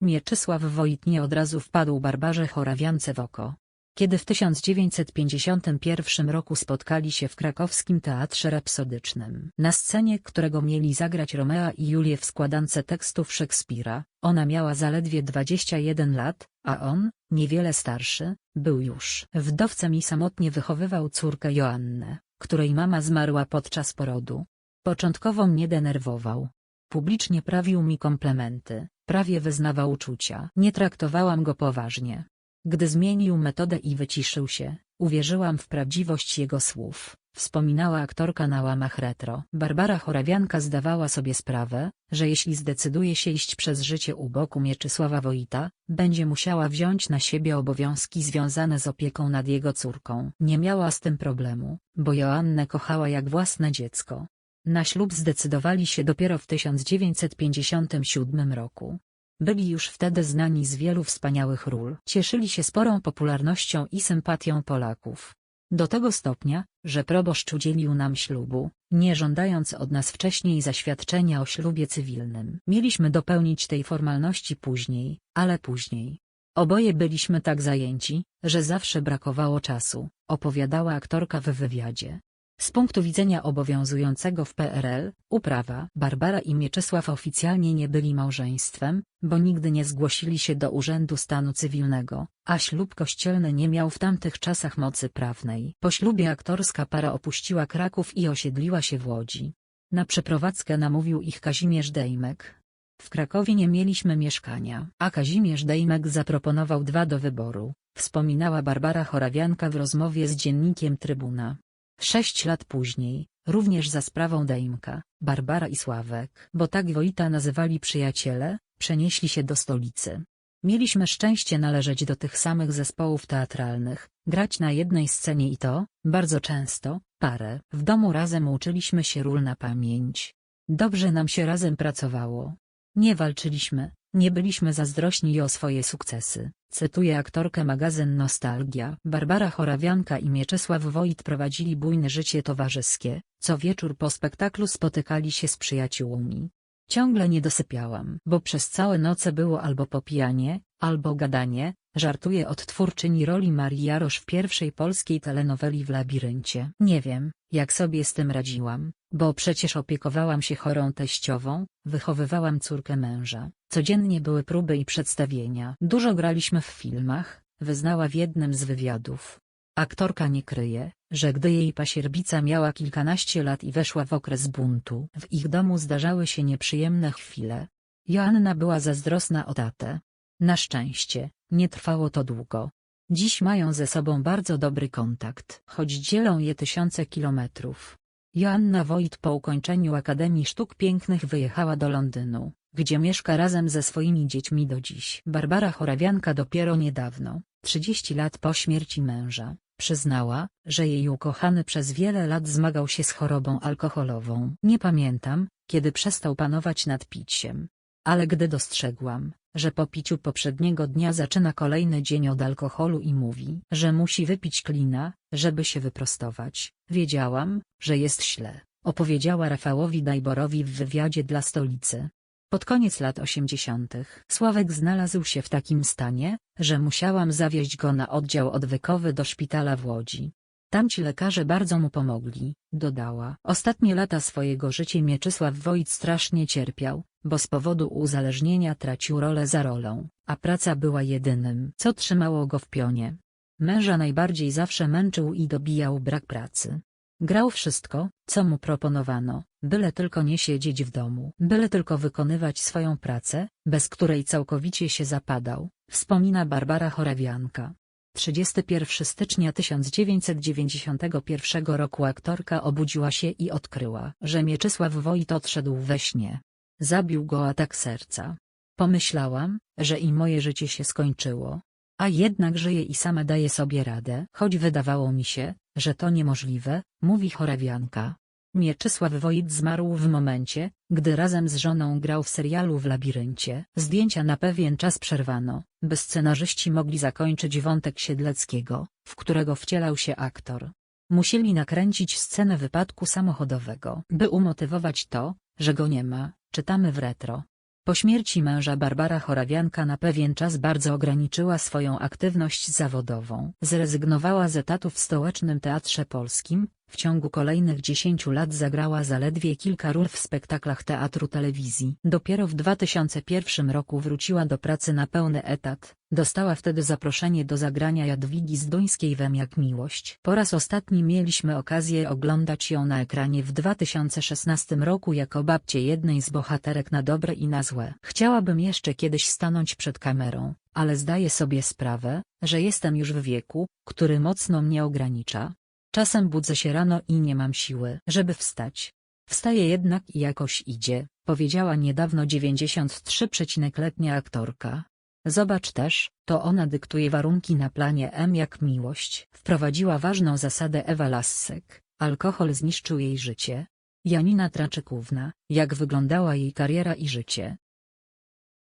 Mieczysław Wojt nie od razu wpadł Barbarze Chorawiance w oko. Kiedy w 1951 roku spotkali się w krakowskim Teatrze Rapsodycznym, na scenie którego mieli zagrać Romea i Julię w składance tekstów Szekspira, ona miała zaledwie 21 lat, a on, niewiele starszy, był już wdowcem i samotnie wychowywał córkę Joannę, której mama zmarła podczas porodu. Początkowo mnie denerwował. Publicznie prawił mi komplementy, prawie wyznawał uczucia. Nie traktowałam go poważnie. Gdy zmienił metodę i wyciszył się, uwierzyłam w prawdziwość jego słów, wspominała aktorka na łamach retro. Barbara Chorawianka zdawała sobie sprawę, że jeśli zdecyduje się iść przez życie u boku Mieczysława Wojta, będzie musiała wziąć na siebie obowiązki związane z opieką nad jego córką. Nie miała z tym problemu, bo Joannę kochała jak własne dziecko. Na ślub zdecydowali się dopiero w 1957 roku. Byli już wtedy znani z wielu wspaniałych ról. Cieszyli się sporą popularnością i sympatią Polaków. Do tego stopnia, że proboszcz udzielił nam ślubu, nie żądając od nas wcześniej zaświadczenia o ślubie cywilnym. Mieliśmy dopełnić tej formalności później, ale później. Oboje byliśmy tak zajęci, że zawsze brakowało czasu, opowiadała aktorka w wywiadzie. Z punktu widzenia obowiązującego w PRL, uprawa Barbara i Mieczysław oficjalnie nie byli małżeństwem, bo nigdy nie zgłosili się do Urzędu Stanu Cywilnego, a ślub kościelny nie miał w tamtych czasach mocy prawnej. Po ślubie aktorska para opuściła Kraków i osiedliła się w Łodzi. Na przeprowadzkę namówił ich Kazimierz Dejmek. W Krakowie nie mieliśmy mieszkania, a Kazimierz Dejmek zaproponował dwa do wyboru, wspominała Barbara Chorawianka w rozmowie z dziennikiem Trybuna. Sześć lat później, również za sprawą Dejmka, Barbara i Sławek, bo tak Wojta nazywali przyjaciele, przenieśli się do stolicy. Mieliśmy szczęście należeć do tych samych zespołów teatralnych, grać na jednej scenie i to, bardzo często, parę. W domu razem uczyliśmy się ról na pamięć. Dobrze nam się razem pracowało. Nie walczyliśmy, nie byliśmy zazdrośni o swoje sukcesy, cytuje aktorkę magazyn Nostalgia. Barbara Chorawianka i Mieczysław Wojt prowadzili bujne życie towarzyskie, co wieczór po spektaklu spotykali się z przyjaciółmi. Ciągle nie dosypiałam, bo przez całe noce było albo popijanie, albo gadanie, żartuje odtwórczyni roli Marii Jarosz w pierwszej polskiej telenoweli w Labiryncie. Nie wiem, jak sobie z tym radziłam, bo przecież opiekowałam się chorą teściową, wychowywałam córkę męża, codziennie były próby i przedstawienia. Dużo graliśmy w filmach, wyznała w jednym z wywiadów. Aktorka nie kryje, że gdy jej pasierbica miała kilkanaście lat i weszła w okres buntu, w ich domu zdarzały się nieprzyjemne chwile. Joanna była zazdrosna o tatę. Na szczęście, nie trwało to długo. Dziś mają ze sobą bardzo dobry kontakt, choć dzielą je tysiące kilometrów. Joanna Wojt po ukończeniu Akademii Sztuk Pięknych wyjechała do Londynu, gdzie mieszka razem ze swoimi dziećmi do dziś. Barbara Chorawianka dopiero niedawno, 30 lat po śmierci męża, przyznała, że jej ukochany przez wiele lat zmagał się z chorobą alkoholową. Nie pamiętam, kiedy przestał panować nad piciem. Ale gdy dostrzegłam, że po piciu poprzedniego dnia zaczyna kolejny dzień od alkoholu i mówi, że musi wypić klina, żeby się wyprostować. Wiedziałam, że jest źle, opowiedziała Rafałowi Dajborowi w wywiadzie dla stolicy. Pod koniec lat osiemdziesiątych Sławek znalazł się w takim stanie, że musiałam zawieźć go na oddział odwykowy do szpitala w Łodzi. Tamci lekarze bardzo mu pomogli, dodała. Ostatnie lata swojego życia Mieczysław Wojt strasznie cierpiał, bo z powodu uzależnienia tracił rolę za rolą, a praca była jedynym, co trzymało go w pionie. Męża najbardziej zawsze męczył i dobijał brak pracy. Grał wszystko, co mu proponowano, byle tylko nie siedzieć w domu, byle tylko wykonywać swoją pracę, bez której całkowicie się zapadał, wspomina Barbara Chorawianka. 31 stycznia 1991 roku aktorka obudziła się i odkryła, że Mieczysław Wojt odszedł we śnie. Zabił go atak serca. Pomyślałam, że i moje życie się skończyło. A jednak żyje i sama daje sobie radę, choć wydawało mi się, że to niemożliwe, mówi chorawianka. Mieczysław Wojt zmarł w momencie, gdy razem z żoną grał w serialu w Labiryncie. Zdjęcia na pewien czas przerwano, by scenarzyści mogli zakończyć wątek Siedleckiego, w którego wcielał się aktor. Musieli nakręcić scenę wypadku samochodowego. By umotywować to, że go nie ma, czytamy w retro. Po śmierci męża Barbara Chorawianka na pewien czas bardzo ograniczyła swoją aktywność zawodową. Zrezygnowała z etatu w Stołecznym Teatrze Polskim, w ciągu kolejnych 10 lat zagrała zaledwie kilka ról w spektaklach teatru telewizji. Dopiero w 2001 roku wróciła do pracy na pełny etat, dostała wtedy zaproszenie do zagrania Jadwigi Zduńskiej w M jak miłość. Po raz ostatni mieliśmy okazję oglądać ją na ekranie w 2016 roku jako babcie jednej z bohaterek na dobre i na złe. Chciałabym jeszcze kiedyś stanąć przed kamerą, ale zdaję sobie sprawę, że jestem już w wieku, który mocno mnie ogranicza. Czasem budzę się rano i nie mam siły, żeby wstać. Wstaje jednak i jakoś idzie, powiedziała niedawno 93-letnia aktorka. Zobacz też, to ona dyktuje warunki na planie M jak miłość. Wprowadziła ważną zasadę Ewa Lassek, alkohol zniszczył jej życie. Janina Traczykówna, jak wyglądała jej kariera i życie.